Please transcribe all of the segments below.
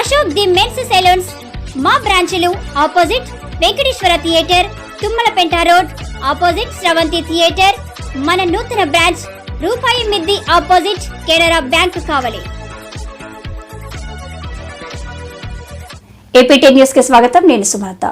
Ashok the men's salons. మా బ్రాంచులు opposite Venkateswara theatre Tummalapenta road opposite Sravanthi theatre. మన నూతన branch రూపాయి మిద్ది opposite Canara bank Kavali. APT న్యూస్కి స్వాగతం. నేను సుమాత.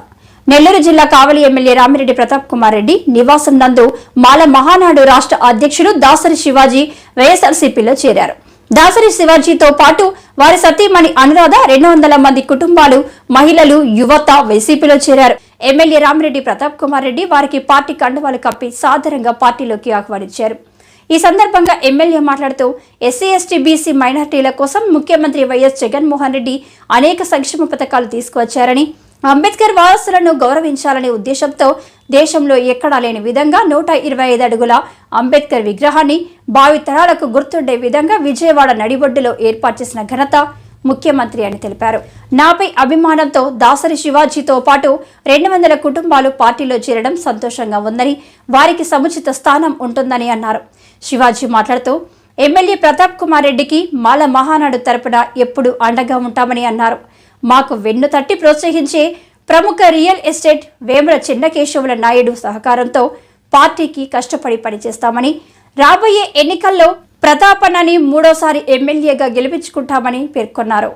నెల్లూరు జిల్లా కావలి ఎమ్మెల్యే రామిరెడ్డి ప్రతాప్ కుమార్ రెడ్డి నివాసం నందు మాల మహానాడు రాష్ట్ర అధ్యక్షుడు దాసరి శివాజీ వైఎస్ఆర్సీపీలో చేరారు. దాసరి శివాజీతో పాటు వారి సతీమణి అనురాధ రెండు వందల మంది కుటుంబాలు మహిళలు యువత వైసీపీలో చేరారు. ఎమ్మెల్యే రామిరెడ్డి ప్రతాప్ కుమార్ రెడ్డి వారికి పార్టీ కండువాలు కప్పి సాధారణంగా పార్టీలోకి ఆహ్వానించారు. ఈ సందర్భంగా ఎమ్మెల్యే మాట్లాడుతూ ఎస్సీ ఎస్టీ బీసీ మైనార్టీల కోసం ముఖ్యమంత్రి వైఎస్ జగన్మోహన్ రెడ్డి అనేక సంక్షేమ పథకాలు తీసుకువచ్చారని అంబేద్కర్ వారసులను గౌరవించాలనే ఉద్దేశంతో దేశంలో ఎక్కడా లేని విధంగా నూట ఇరవై ఐదు అడుగుల అంబేద్కర్ విగ్రహాన్ని భావితరాలకు గుర్తుండే విధంగా విజయవాడ నడిబొడ్డులో ఏర్పాటు చేసిన ఘనత ముఖ్యమంత్రి అని తెలిపారు. నాపై అభిమానంతో దాసరి శివాజీతో పాటు రెండు వందల కుటుంబాలు పార్టీలో చేరడం సంతోషంగా ఉందని వారికి సముచిత స్థానం ఉంటుందని అన్నారు. శివాజీ మాట్లాడుతూ ఎమ్మెల్యే ప్రతాప్ కుమార్ రెడ్డికి మాల మహానాడు తరపున ఎప్పుడు అండగా ఉంటామని అన్నారు. మాకు వెన్ను తట్టి ప్రోత్సహించే ప్రముఖ రియల్ ఎస్టేట్ వేముల చిన్నకేశవుల నాయుడు సహకారంతో పార్టీకి కష్టపడి పనిచేస్తామని రాబోయే ఎన్నికల్లో ప్రతాపన్నని మూడోసారి ఎమ్మెల్యేగా గెలిపించుకుంటామని పేర్కొన్నారు.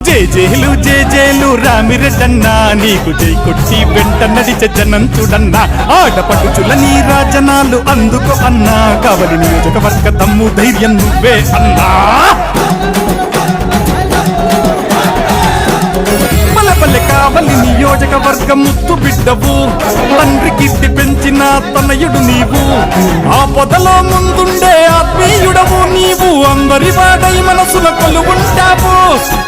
జై జైలు జై జైలు రామిరెడ్డన్నా నీకు జై కొట్టి వెంట నడిచే జనం చూడన్నా ఆడపడుచుల నీ రాజనాలు అందుకో అన్నా కవలి నియోజకవర్గ తమ్ము ధైర్యం నువ్వే అన్నా. నియోజకవర్గం ముత్తు బిడ్డవు. తండ్రి కీర్తి పెంచిన తనయుడు నీవు. ఆ పొదలో ముందుండే ఆత్మీయుడవు నీవు. అందరి వాడై మనసుల కొలువుంటావు.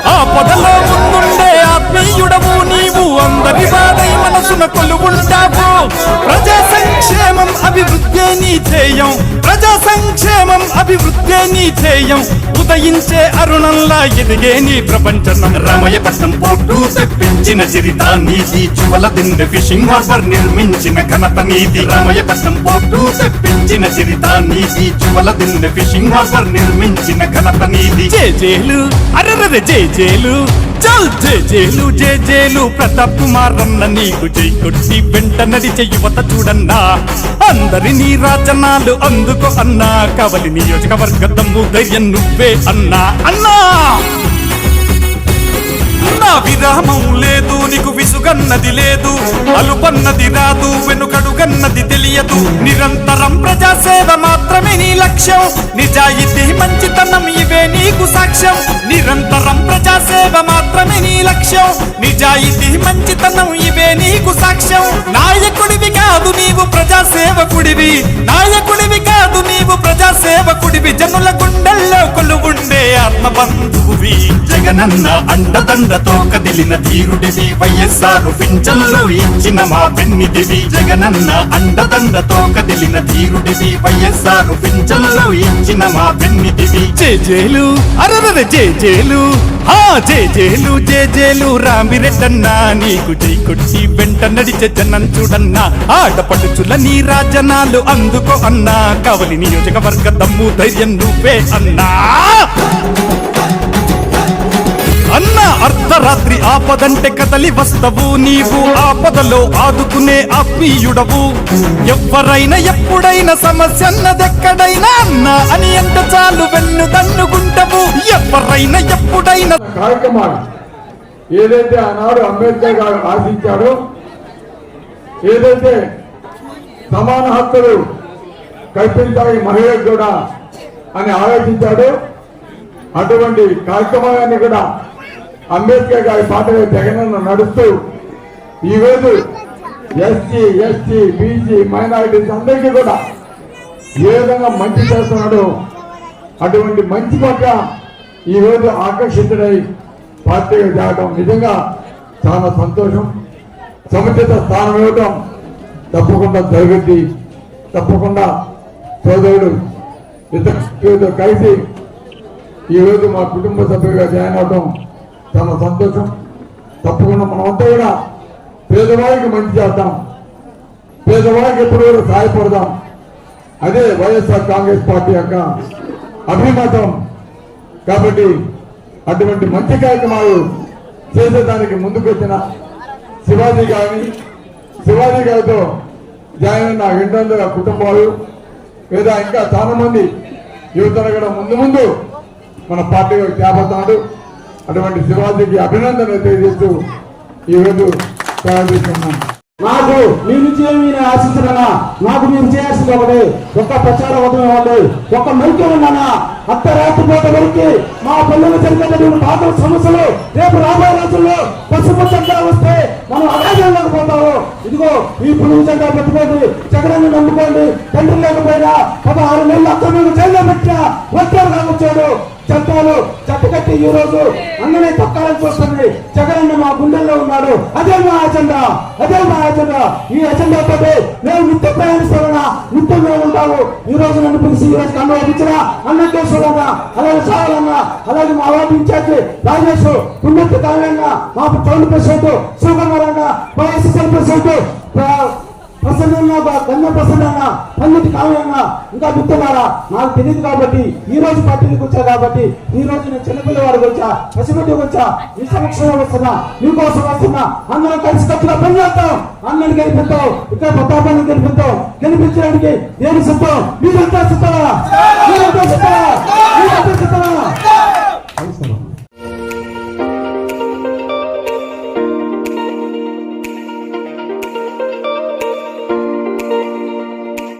ఆ పొదలో ముందుండే ఆత్మీయుడవు నీవు. అందరి వాడై మనసున కొలువుంటావు. ప్రజా సంక్షేమం అభివృద్ధి నీ ధ్యేయం. ప్రజా సంక్షేమం అభివృద్ధి నీ ధ్యేయం ఉదయించే అరుణంలా ఎదిగే నీ ప్రపంచం రామయ్యపట్నం పోర్టు తెప్పించిన చరిత నీది చువల దిండె ఫిషింగ్ హార్బర్ నిర్మించిన ఘనత నీది రామయ్యపట్నం పోర్టు తెప్పించిన చరిత నీది చువల దిండె ఫిషింగ్ హార్బర్ నిర్మించిన ఘనత నీది జే జేలు అరరర జే జేలు. చల్ జే జేలు జే జేలు. ప్రతాప్ కుమార్ అన్న నీకు జై కొట్టి వెంట నడిచే యువత చూడన్నా. అందరి నీ రాజనాలు అందుకో అన్నా. కవలి నియోజకవర్గ దమ్ము ధైర్యం నువ్వే అన్నా. అన్నా! నా విరామం లేదు నీకు విసుగన్నది లేదు. అలుపన్నది రాదు వెనుకడుగన్నది తెలియదు. నిరంతరం ప్రజాసేవ మాత్రమే నీ లక్ష్యం. నిజాయితీ మంచితనం ఇవే నీకు సాక్ష్యం. నిరంతరం ప్రజాసేవ మాత్రమే నీ లక్ష్యం. నిజాయితీ మంచితనం ఇవే నీకు సాక్ష్యం. నాయకుడివి కాదు నీవు ప్రజాసేవకుడివి. నా సేవకుడివి జనుల గుండెల్లో కొలువు ఆత్మబంధువువి జగనన్న అండదండతో కదిలిన ధీరుడివి వైఎస్ఆర్ పింఛన్లు ఇచ్చిన మా పెన్నిదివి జగనన్న అండదండతో కదిలిన ధీరుడివి వైఎస్ఆర్ పింఛన్లు ఇచ్చిన మా పెన్నిదివి జేజేలు అరరర జేజేలు ఆ జేజేలు జేజేలు రామిరెడ్డన్నా నీకు జై కొట్టి వెంట నడిచే జనం చూడన్నా ఆడపడుచుల నీ రాజనాలు అందుకో అన్నా కవలి నియోజకవర్గ దమ్ము ధైర్యం నువ్వే అన్నా. అన్న అర్ధరాత్రి ఆపదంటే కదలి వస్తవు నీవు. ఆపదలో ఆదుకునే ఆత్మీయుడవు. ఎవ్వరైనా ఎప్పుడైనా సమస్య అన్నదెక్కడైనా అన్న అని ఎంత చాలు వెన్ను దన్నుకుంటవు ఎవరైనా ఎప్పుడైనా కార్యక్రమాలు ఏదైతే ఆనాడు అంబేద్కర్ గారు ఆశించాడో ఏదైతే సమాన హక్కులు కల్పించాలి మహిళలకు కూడా అని ఆలోచించాడో అటువంటి కార్యక్రమాన్ని కూడా అంబేద్కర్ గారి పాటలో జగనన్న నడుస్తూ ఈరోజు ఎస్సీ ఎస్టీ బీసీ మైనారిటీస్ అందరికీ కూడా ఏ విధంగా మంచి చేస్తున్నాడో అటువంటి మంచి పట్ల ఈరోజు ఆకర్షితుడై పార్టీకి చేరడం నిజంగా చాలా సంతోషం. సముచిత స్థానం ఇవ్వటం తప్పకుండా జరుగుద్ది. తప్పకుండా సోదరుడు ఇద్దరు కలిసి ఈరోజు మా కుటుంబ సభ్యులుగా జాయిన్ అవడం చాలా సంతోషం. తప్పకుండా మనమంతా కూడా పేదవాడికి మంచి చేద్దాం. పేదవాడికి ఎప్పుడు కూడా సహాయపడదాం అదే వైఎస్ఆర్ కాంగ్రెస్ పార్టీ యొక్క అభిమతం. కాబట్టి అటువంటి మంచి కార్యక్రమాలు చేసేదానికి ముందుకొచ్చిన శివాజీ గారిని శివాజీ గారితో జాయిన్ అయిన రెండు కుటుంబాలు లేదా ఇంకా చాలా మంది యువతను కూడా ముందు ముందు మన పార్టీ చేపడతాడు అటువంటి శివాజీకి అభినందనలు తెలియజేస్తూ ఈరోజు ప్రారంభిస్తున్నాను నాకు మీ నుంచి ఏమి నేను ఆశించడనా నాకు మీరు చేయాల్సింది ఒకటి. ఒక్క ప్రచార ఉదయం ఇవ్వండి. ఒక్క మైక్యం ఉన్నానా అర్ధరాత్రి పూట వరకు మా పిల్లలు జరిగేటటువంటి పాత సమస్యలు రేపు రాబోయే రోజుల్లో పసుపు వస్తే మనం అలాగే పోతాము. ఇదిగో ఈ పులుగు జెండా పెట్టుకోండి. జగనాన్ని నమ్ముకోండి. తండ్రి లేకపోయినా పదహారు నెలలు అక్కడ మీకు జైల్లో పెట్టినా వచ్చారు కాకొచ్చాడు. చట్టాలు చట్టకట్టి ఈ రోజు అన్ననే తొక్కాలని చూస్తుంది. జగనన్న మా గుండెల్లో ఉన్నాడు. అదే మా అజెండా. అదే మా అజెండా. ఈ అజెండా తోటి మేము నిత్య ప్రయాణిస్తామన్నా నిత్యం మేము ఉంటాము. ఈ రోజు నన్ను పిలిచి ఈ రోజు కన్ను ఇచ్చిన అన్నకేశ్వరన్న అలాగే సావాలన్న అలాగే మా వాటి ఇన్ఛార్జి రాజేష్ పుణ్యత్తి కావ్యన్న మా టౌన్ ప్రెసిడెంట్ శివకుమార్ అన్న వైఎస్ఎస్ఎల్ ప్రెసిడెంట్ ప్రసన్న గన్న ప్రసన్న అన్న పన్నెండు కావ్యన్న ఇంకా గుర్తున్నారా నాకు తెలియదు కాబట్టి ఈ రోజు పార్టీకి వచ్చా కాబట్టి ఈ రోజు నేను చిన్నపిల్లవాడికి వచ్చా పసిబిడ్డకి వచ్చా మీ సమక్షంలో వస్తున్నా మీకోసం వస్తున్నా అందరం కలిసి కట్టుగా పని చేస్తాం. అన్నని గెలిపిస్తాం ఇక్కడ ప్రతాపాన్ని గెలిపిస్తాం గెలిపించడానికి నేను సిద్ధం? మీరంతా సిద్ధమా మీరంతా సిద్ధమా?